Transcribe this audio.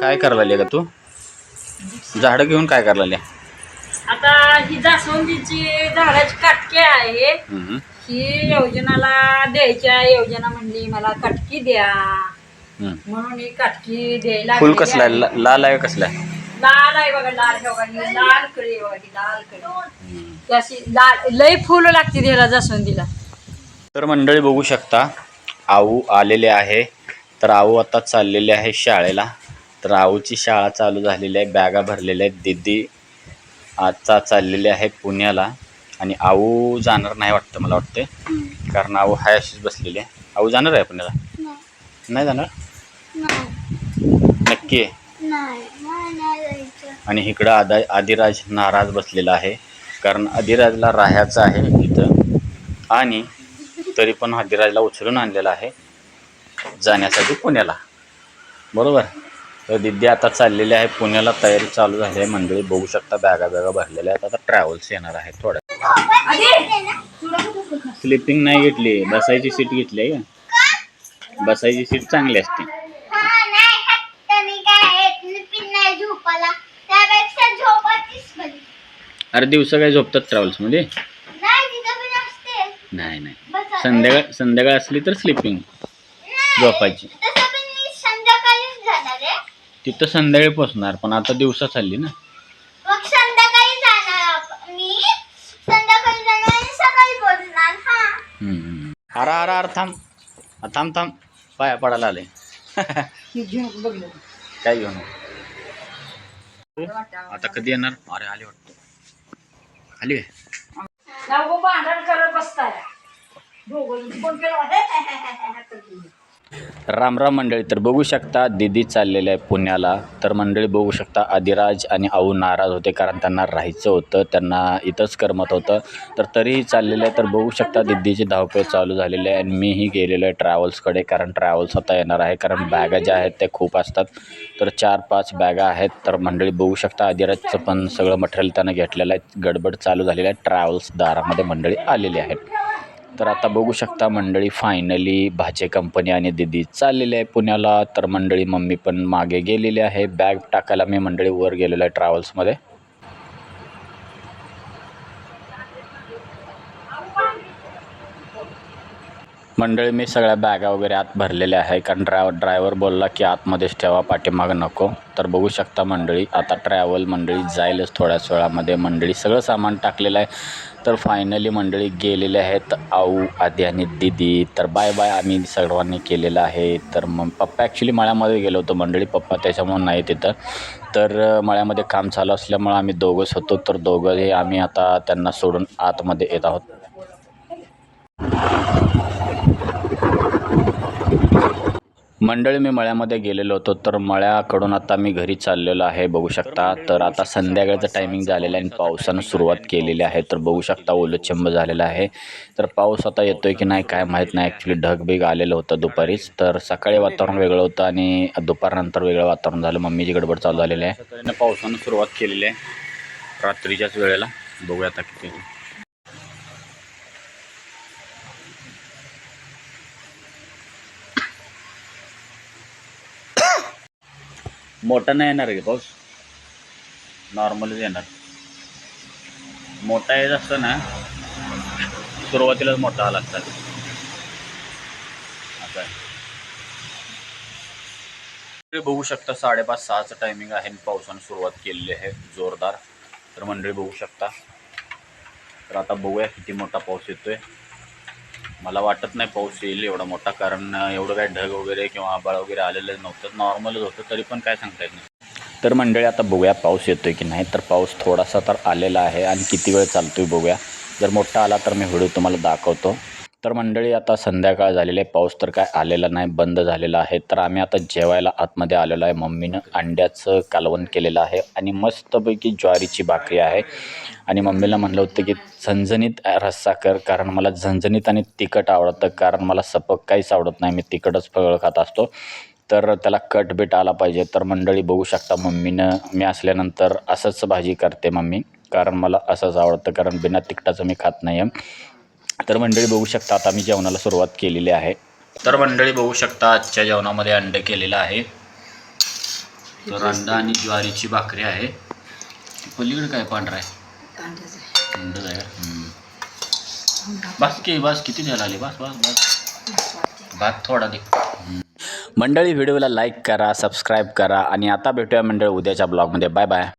काय करायला का तू? झाडं घेऊन काय करायला आता ही जास्वंदीची झाडाची काटकी आहे. ही योजनाला द्यायच्या योजना म्हणली मला काटकी द्या. म्हणून ही काटकी द्यायला फुल कसला लाल आहे कसला लाल आहे बघा लाल बघा ही लाल कळी बघा ही लाल कळी. ती अशी लाल लय फुलं लागते त्याला जास्वंदीला. तर मंडळी बघू शकता आऊ आलेले आहे. तर आऊ आता चाललेले आहे शाळेला. तर आऊची शाळा चालू झालेली आहे बॅगा भरलेल्या आहेत. दिदी आता चाललेली आहे पुण्याला आणि आऊ जाणार नाही वाटतं मला वाटते कारण आऊ हाय अशीच बसलेली आहे. आऊ जाणार आहे पुण्याला? नाही. जाणार? नक्की आणि इकडं आदा आदिराज नाराज बसलेला आहे. कारण आदिराजला राहायचं आहे इथं. आणि तरी पण आदिराजला उचलून आणलेला आहे जाण्यासाठी पुण्याला. बरोबर? तर दिदी आता चाललेली आहे पुण्याला तयारी चालू झाली आहे. मंडळी बघू शकता बॅगा बॅगा भरलेल्या आहेत. आता ट्रॅव्हल्स येणार आहे थोड्या. स्लिपिंग नाही घेतली बसायची सीट घेतली आहे बसायची सीट चांगली असते. अरे दिवसा काय झोपतात ट्रॅव्हल्समध्ये नाही नाही नाही. संध्याकाळ संध्याकाळ असली तर स्लिपिंग झोपायची तसं पण मी संध्याकाळीच जाणार आहे तिथं संध्याकाळी पोचणार पण आता दिवसा चालली ना मग संध्याकाळी जाणार आप- मी संध्याकाळी जाणार आणि सकाळी पोहोचणार हा हम्म. अरे अरे अरे थांब थांब थांब पाया पडायला आले ही घेऊन काय घेऊन आता कधी येणार अरे आले वाटतं आली भांडण करत बसताय दोघं फोन केला राम मंडळी तर बघू शकता दिदी चाललेलं आहे पुण्याला. तर मंडळी बघू शकता आदिराज आणि आऊ नाराज होते कारण त्यांना राहायचं होतं त्यांना इथंच करमत होतं. तर तरीही चाललेलं आहे तर बघू शकता दिदीची धावपळ चालू झालेली आहे आणि मीही गेलेलो आहे ट्रॅव्हल्सकडे कारण ट्रॅव्हल्स आता येणार आहे कारण बॅगा ज्या आहेत त्या खूप असतात. तर चार पाच बॅगा आहेत तर मंडळी बघू शकता आदिराजचं पण सगळं मटेरियल त्यानं घेतलेलं आहे. गडबड चालू झालेलं आहे ट्रॅव्हल्स दारामध्ये मंडळी आलेली आहेत. तर आता बघू शकता मंडळी फायनली भाचे कंपनी आणि दिदी चाललेली आहे पुण्याला. तर मंडळी मम्मी पण मागे गेलेली आहे. बॅग टाकायला मी मंडळी वर गेलेलो आहे ट्रॅव्हल्समध्ये मंडळी मी सगळ्या बॅगा वगैरे आत भरलेल्या आहे कारण ड्रायव्हर ड्रायव्हर बोलला की आतमध्येच ठेवा पाठीमागं नको. तर बघू शकता मंडळी आता ट्रॅव्हल मंडळी जाईलच थोड्याच वेळामध्ये. मंडळी सगळं सामान टाकलेलं आहे. तर फायनली मंडळी गेलेले आहेत आऊ आधी आणि दिदी. तर बाय बाय आम्ही सर्वांनी केलेलं आहे. तर मग पप्पा ॲक्च्युली मळ्यामध्ये गेलो होतो मंडळी. पप्पा त्याच्यामुळे नाही तिथं. तर मळ्यामध्ये काम चालू असल्यामुळं आम्ही दोघंच होतो. तर दोघंही आम्ही आता त्यांना सोडून आतमध्ये येत आहोत. मंडळी मी मळ्यामध्ये गेलेलो होतो तर मळ्याकडून आता मी घरी चाललेलो आहे बघू शकता. तर आता संध्याकाळचं टायमिंग झालेलं आहे आणि पावसानं सुरुवात केलेली आहे तर बघू शकता ओलचंब झालेला आहे. तर पाऊस आता येतोय की नाही काय माहीत नाही. ॲक्च्युली ढगबीग आलेलं होतं दुपारीच. तर सकाळी वातावरण वेगळं होतं आणि दुपारनंतर वेगळं वातावरण झालं. मम्मीची गडबड चालू झालेली आहे. पावसानं सुरुवात केलेली आहे. रात्रीच्याच वेळेला. बघूया आता किती मोठा नाही येणार आहे पाऊस नॉर्मलच येणार. मोठा येत असतं ना सुरुवातीलाच मोठा आला असतात असं आहे. मंडळी बघू शकता साडेपाच सहाचं टायमिंग आहे पावसानं सुरुवात केलेली आहे. जोरदार. तर मंडळी बघू शकता. तर आता बघूया किती मोठा पाऊस येतोय. मला वाटत नाही पाऊस येईल एवढा मोठा कारण एवढं काय ढग वगैरे किंवा आबाळ वगैरे आलेलं नव्हतं. नॉर्मलच होतं तरी पण काय सांगता येत नाही. तर मंडळी आता बघूया पाऊस येतोय की नाही. तर पाऊस थोडासा तर आलेला आहे आणि किती वेळ चालतोय बघूया. जर मोठा आला तर मी व्हिडिओ तुम्हाला दाखवतो. तर मंडळी आता संध्याकाळ झालेले आहे. पाऊस तर काय आलेला नाही बंद झालेला आहे. तर आम्ही आता जेवायला आतमध्ये आलेलो आहे. मम्मीनं अंड्याचं कालवण केलेलं आहे आणि मस्तपैकी ज्वारीची भाकरी आहे. आणि मम्मीला म्हणलं होतं की झणझणीत रस्सा कर कारण मला झणझणीत आणि तिखट आवडतं. कारण मला सपक काहीच आवडत नाही. मी तिखटच फळं खात असतो. तर त्याला कट बीट आला पाहिजे. तर मंडळी बघू शकता मम्मीनं मी असल्यानंतर असंच भाजी करते मम्मी. कारण मला असंच आवडतं. कारण बिना तिखटाचं मी खात नाही आहे तर मंडळी बघू शकता आता मी जेवणाला सुरुवात केलेली आहे. तर मंडळी बघू शकता आजच्या जेवणामध्ये अंड केलेलं आहे. तर अंडा आणि ज्वारीची भाकरी आहे. पलीकडे काय पांढरा आहे? हम्म. बस की बस किती द्यायला आले? बस बस बस. भात थोडा दे. मंडळी व्हिडिओला लाईक करा सबस्क्राईब करा आणि आता भेटूया मंडळी उद्याच्या ब्लॉगमध्ये बाय बाय